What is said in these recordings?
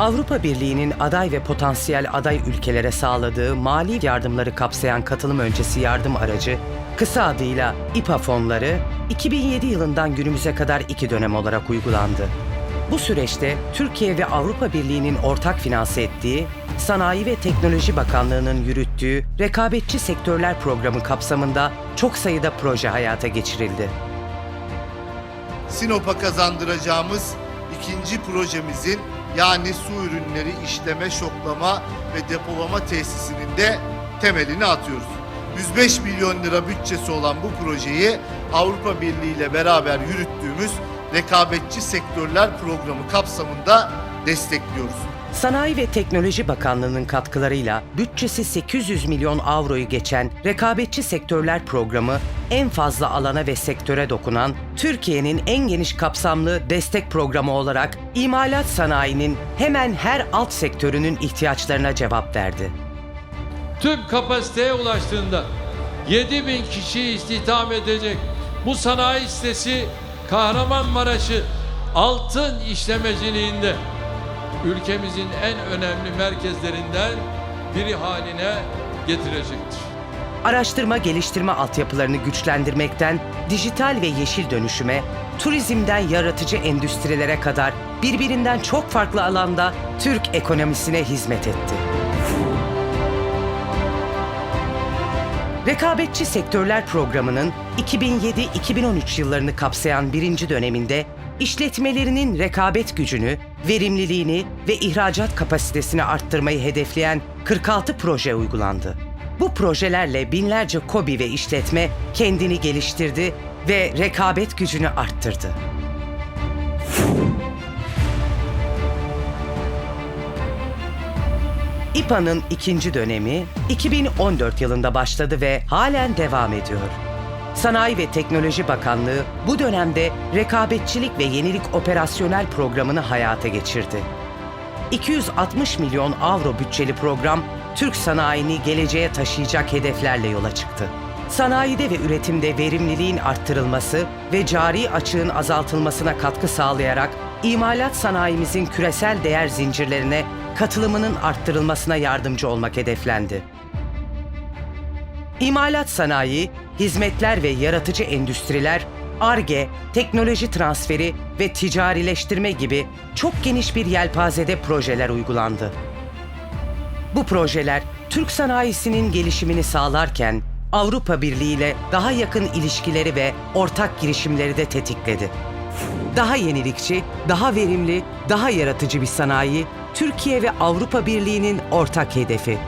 Avrupa Birliği'nin aday ve potansiyel aday ülkelere sağladığı mali yardımları kapsayan katılım öncesi yardım aracı, kısa adıyla İPA fonları, 2007 yılından günümüze kadar iki dönem olarak uygulandı. Bu süreçte Türkiye ve Avrupa Birliği'nin ortak finanse ettiği, Sanayi ve Teknoloji Bakanlığı'nın yürüttüğü rekabetçi sektörler programı kapsamında çok sayıda proje hayata geçirildi. Sinop'a kazandıracağımız ikinci projemizin yani su ürünleri işleme, şoklama ve depolama tesisinin de temelini atıyoruz. 105 milyon lira bütçesi olan bu projeyi Avrupa Birliği ile beraber yürüttüğümüz rekabetçi sektörler programı kapsamında destekliyoruz. Sanayi ve Teknoloji Bakanlığı'nın katkılarıyla bütçesi 800 milyon avroyu geçen Rekabetçi Sektörler Programı en fazla alana ve sektöre dokunan Türkiye'nin en geniş kapsamlı destek programı olarak imalat sanayinin hemen her alt sektörünün ihtiyaçlarına cevap verdi. tüm kapasiteye ulaştığında 7 bin kişi istihdam edecek bu sanayi sitesi Kahramanmaraş'ı altın işlemeciliğinde ülkemizin en önemli merkezlerinden biri haline getirecektir. Araştırma geliştirme altyapılarını güçlendirmekten dijital ve yeşil dönüşüme, turizmden yaratıcı endüstrilere kadar birbirinden çok farklı alanda Türk ekonomisine hizmet etti. Rekabetçi Sektörler Programı'nın 2007-2013 yıllarını kapsayan birinci döneminde işletmelerinin rekabet gücünü, verimliliğini ve ihracat kapasitesini arttırmayı hedefleyen 46 proje uygulandı. Bu projelerle binlerce KOBİ ve işletme kendini geliştirdi ve rekabet gücünü arttırdı. İPA'nın ikinci dönemi 2014 yılında başladı ve halen devam ediyor. Sanayi ve Teknoloji Bakanlığı bu dönemde rekabetçilik ve yenilik operasyonel programını hayata geçirdi. 260 milyon avro bütçeli program Türk sanayini geleceğe taşıyacak hedeflerle yola çıktı. Sanayide ve üretimde verimliliğin arttırılması ve cari açığın azaltılmasına katkı sağlayarak imalat sanayimizin küresel değer zincirlerine katılımının arttırılmasına yardımcı olmak hedeflendi. İmalat sanayi, hizmetler ve yaratıcı endüstriler, ARGE, teknoloji transferi ve ticarileştirme gibi çok geniş bir yelpazede projeler uygulandı. Bu projeler Türk sanayisinin gelişimini sağlarken Avrupa Birliği ile daha yakın ilişkileri ve ortak girişimleri de tetikledi. Daha yenilikçi, daha verimli, daha yaratıcı bir sanayi Türkiye ve Avrupa Birliği'nin ortak hedefi.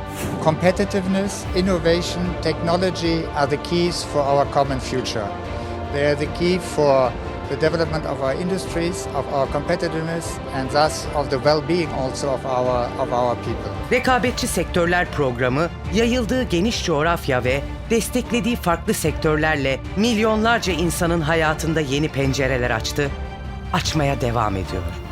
Competitiveness, innovation, technology are the keys for our common future. They are the key for the development of our industries, of our competitiveness, and thus of the well-being also of our of our people. Rekabetçi Sektörler Programı, yayıldığı geniş coğrafya ve desteklediği farklı sektörlerle milyonlarca insanın hayatında yeni pencereler açtı, açmaya devam ediyor.